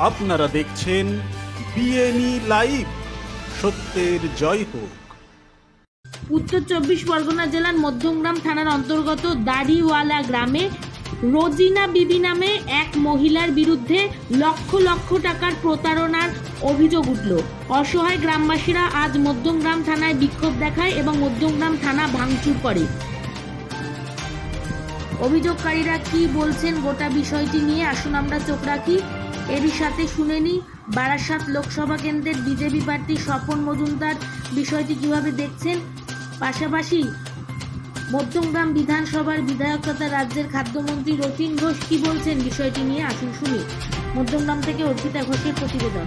আপনারা দেখছেন বিএনই লাইভ সত্যের জয় হোক। উত্তর চব্বিশ পরগনা জেলার মধ্যমগ্রাম থানার অন্তর্গত দাড়িওয়ালা গ্রামে রোজিনা বিবি নামে এক মহিলার বিরুদ্ধে লক্ষ লক্ষ টাকার প্রতারণার অভিযোগ উঠল। অসহায় গ্রামবাসীরা আজ মধ্যমগ্রাম থানায় বিক্ষোভ দেখায় এবং মধ্যমগ্রাম থানা ভাঙচুর করে। অভিযোগকারীরা কি বলছেন গোটা বিষয়টি নিয়ে আসুন আমরা চোখ রাখি। এরই সাথে শুনে নিই বারাসাত লোকসভা কেন্দ্রের বিজেপি প্রার্থী স্বপন মজুমদার বিষয়টি কীভাবে দেখছেন পাশাপাশি মধ্যমগ্রাম বিধানসভার বিধায়ক তথা রাজ্যের খাদ্যমন্ত্রী রতিন ঘোষ কি বলছেন বিষয়টি নিয়ে আসুন শুনি মধ্যমগ্রাম থেকে অর্পিতা ঘোষের প্রতিবেদন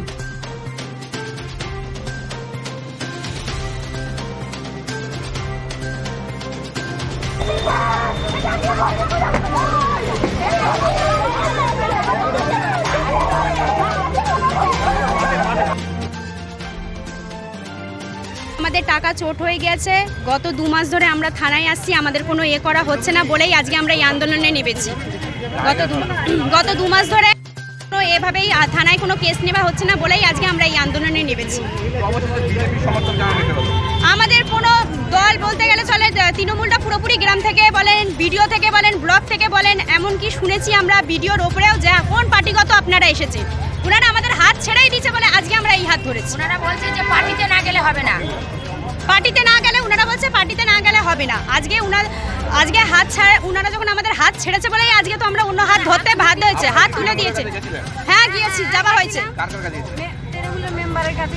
আমাদের টাকা চোট হয়ে গেছে, গত দু মাস ধরে আমরা থানায় আসছি, আমাদের কোনো এ করা হচ্ছে না বলেই আজকে আমরা এই আন্দোলনে নেমেছি। গত দু গত দু মাস ধরে এভাবেই থানায় কোনো কেস নেওয়া হচ্ছে না বলেই আজকে আমরা এই আন্দোলনে নেমেছি। আমাদের কোনো দল বলতে গেলে চলে তৃণমূলটা পুরোপুরি গ্রাম থেকে বলেন ভিডিও থেকে বলেন ব্লক থেকে বলেন এমনকি শুনেছি আমরা ভিডিওর ওপরেও যে কোন পার্টিগত আপনারা এসেছেন। ওনারা আমাদের হাত ছেড়েই দিয়েছে বলে আজকে আমরা এই হাত ধরেছি। ওনারা বলছে যে পার্টিতে না গেলে হবে না। পার্টিতে না গেলে ওনারা বলছে পার্টিতে না গেলে হবে না। আজকে উনার আজকে হাত ছাড়ে ওনারা যখন আমাদের হাত ছেড়েছে বলেই আজকে তো আমরা অন্য হাত ধরতে বাধ্য হয়েছে। হাত তুলে দিয়েছে। হ্যাঁ গিয়েছি যাওয়া হয়েছে।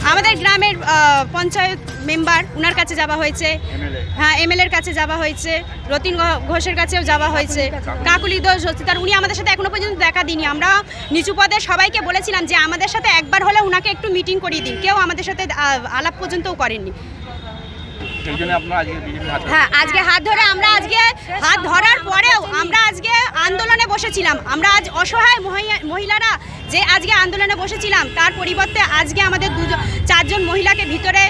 আমাদের গ্রামের পঞ্চায়েত মেম্বার উনার কাছে যাওয়া হয়েছে। হ্যাঁ এমএলএর কাছে যাওয়া হয়েছে। রতিন ঘোষের কাছেও যাওয়া হয়েছে। কাকুলি দোষ হচ্ছে তার উনি আমাদের সাথে এখনও পর্যন্ত দেখা দিনি আমরা নিচু পদে সবাইকে বলেছিলাম যে আমাদের সাথে একবার হলে উনাকে একটু মিটিং করিয়ে দিন। কেউ আমাদের সাথে আলাপ পর্যন্তও করেননি। হ্যাঁ আজকে হাত ধরে আমরা আজকে হাত ধরার পরেও আমরা আজকে আন্দোলনে বসেছিলাম। আমরা আজ অসহায় মহিলা- মহিলারা যে আজকে আন্দোলনে বসেছিলাম, তার পরিবর্তে আজকে আমাদের দুজন, চারজন মহিলাকে ভিতরে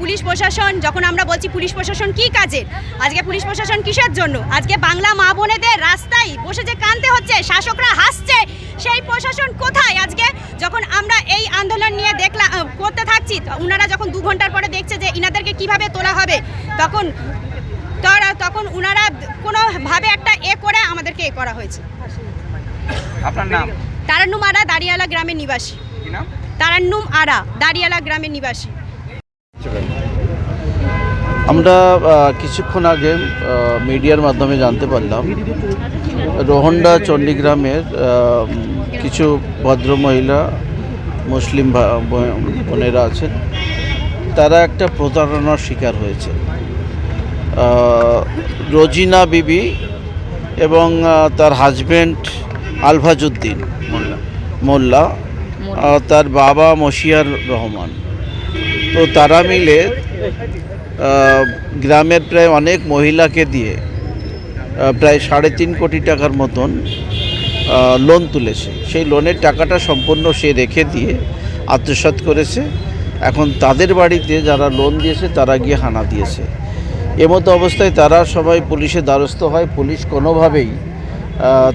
পুলিশ প্রশাসন, যখন আমরা বলছি পুলিশ প্রশাসন কি কাজে আজকে পুলিশ প্রশাসন কিসের জন্য? আজকে বাংলা মা বোনেদের রাস্তায় বসে যে কানতে হচ্ছে, শাসকরা হাসছে, সেই প্রশাসন কোথায়? আজকে যখন আমরা এই আন্দোলন নিয়ে দেখলাম করতে থাকছি ওনারা যখন দু ঘণ্টার পরে দেখছে যে ইনাদেরকে কীভাবে তোলা হবে, তখন, তারা, তখন ওনারা কোনোভাবে একটা এ করে আমাদেরকে এ করা হয়েছে। আপনার নাম? তারান্নুম আরা দাঁড়িয়ালা গ্রামের নিবাসী। কি তারান্নুম আরা দাঁড়িয়ালা গ্রামের নিবাসী। আমরা কিছুক্ষণ আগে মিডিয়ার মাধ্যমে জানতে পারলাম রোহন্ডা চণ্ডীগ্রামের কিছু ভদ্রমহিলা মুসলিম বোনেরা আছেন। তারা একটা প্রতারণার শিকার হয়েছে। রোজিনা বিবি এবং তার হাজব্যান্ড আলভাজুদ্দিন মোল্লা তার বাবা মশিয়ার রহমান। তো তারা মিলে গ্রামের প্রায় অনেক মহিলাকে দিয়ে প্রায় সাড়ে তিন কোটি টাকার মতন লোন তুলেছে। সেই লোনের টাকাটা সম্পূর্ণ সে রেখে দিয়ে আত্মসাৎ করেছে। এখন তাদের বাড়িতে যারা লোন দিয়েছে তারা গিয়ে হানা দিয়েছে। এমতো অবস্থায় তারা সবাই পুলিশের দ্বারস্থ হয়। পুলিশ কোনোভাবেই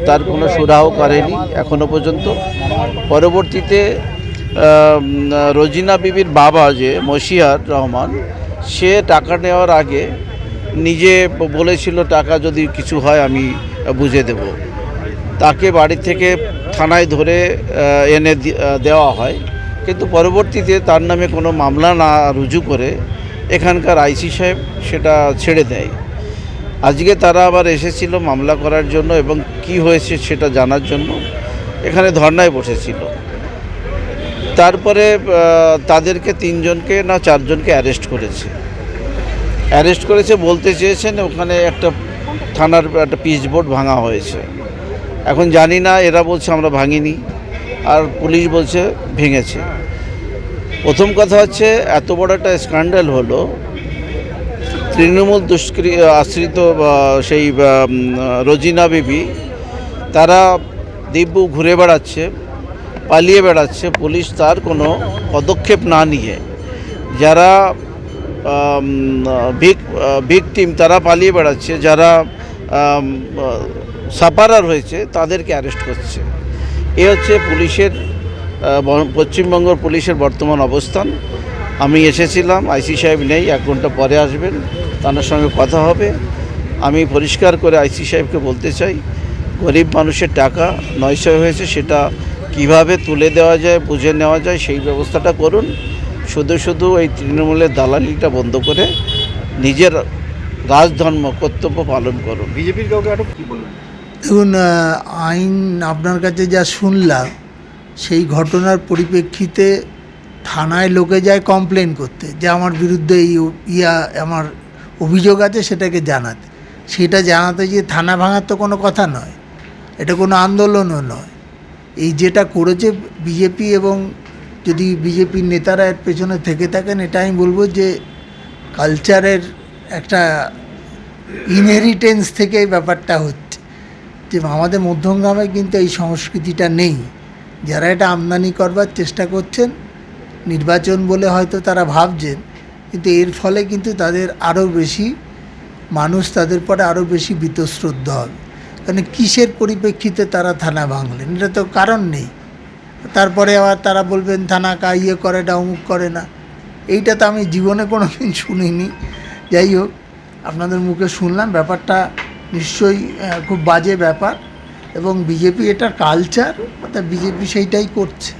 তার কোনো সুরাহ করেনি এখনও পর্যন্ত। পরবর্তীতে রোজিনা বিবির বাবা যে মশিয়ার রহমান, সে টাকা নেওয়ার আগে নিজে বলেছিল, টাকা যদি কিছু হয় আমি বুঝে দেব। তাকে বাড়ি থেকে থানায় ধরে এনে দেওয়া হয়। কিন্তু পরবর্তীতে তার নামে কোনো মামলা না রুজু করে এখানকার আইসি সাহেব সেটা ছেড়ে দেয়। আজকে তারা আবার এসেছিল মামলা করার জন্য এবং কি হয়েছে সেটা জানার জন্য। এখানে ধর্নায় বসেছিল। তারপরে তাদেরকে তিনজনকে না চারজনকে অ্যারেস্ট করেছে। অ্যারেস্ট করেছে বলতে চেয়েছেন, ওখানে একটা থানার একটা পিচ বোর্ড ভাঙা হয়েছে। এখন জানি না, এরা বলছে আমরা ভাঙিনি, আর পুলিশ বলছে ভেঙেছে। প্রথম কথা হচ্ছে, এত বড় একটা স্ক্যান্ডাল হলো তৃণমূল দুষ্কৃ আশ্রিত সেই রোজিনা বিবি, তারা দিব্যু ঘুরে বেড়াচ্ছে, পালিয়ে বেড়াচ্ছে। পুলিশ তার কোনো পদক্ষেপ না নিয়ে যারা ভিকটিম, তারা পালিয়ে বেড়াচ্ছে। যারা সাপারার হয়েছে, তাদেরকে অ্যারেস্ট করছে। এ হচ্ছে পুলিশের ব- পশ্চিমবঙ্গ পুলিশের বর্তমান অবস্থান। আমি এসেছিলাম আইসি সাহেব নেই এক ঘণ্টা পরে আসবেন তার সঙ্গে কথা হবে। আমি পরিষ্কার করে আইসি সাহেবকে বলতে চাই গরিব মানুষের টাকা নয়শো হয়েছে সেটা কীভাবে তুলে দেওয়া যায় বুঝে নেওয়া যায় সেই ব্যবস্থাটা করুন। শুধু শুধু এই তৃণমূলের দালালিটা বন্ধ করে নিজের রাজধর্ম কর্তব্য পালন করুন। বিজেপির কাউকে আটক কি বলবেন দেখুন আইন আপনার কাছে যা শুনলাম সেই ঘটনার পরিপ্রেক্ষিতে থানায় লোকে যায় কমপ্লেন করতে, যে আমার বিরুদ্ধে এই ইয়া আমার অভিযোগ আছে সেটাকে জানাতে। সেটা জানাতে যে থানা ভাঙার তো কোনো কথা নয়, এটা কোনো আন্দোলনও নয়। এই যেটা করেছে বিজেপি এবং যদি বিজেপির নেতারা এর পেছনে থেকে থাকেন, এটা আমি বলব যে কালচারের একটা ইনহেরিটেন্স থেকে এই ব্যাপারটা হচ্ছে। যে আমাদের মধ্যমগ্রামে কিন্তু এই সংস্কৃতিটা নেই। যারা এটা আমদানি করবার চেষ্টা করছেন নির্বাচন বলে হয়তো তারা ভাবছেন, কিন্তু এর ফলে কিন্তু তাদের আরও বেশি মানুষ তাদের পরে আরও বেশি বীতশ্রদ্ধ হবে। কারণ কিসের পরিপ্রেক্ষিতে তারা থানা ভাঙলেন? এটা তো কারণ নেই। তারপরে আবার তারা বলবেন, থানা কা ইয়ে করে না, অমুক করে না। এইটা তো আমি জীবনে কোনো দিন শুনিনি। যাই হোক, আপনাদের মুখে শুনলাম, ব্যাপারটা নিশ্চয়ই খুব বাজে ব্যাপার। এবং বিজেপি এটার কালচার অর্থাৎ বিজেপি সেইটাই করছে।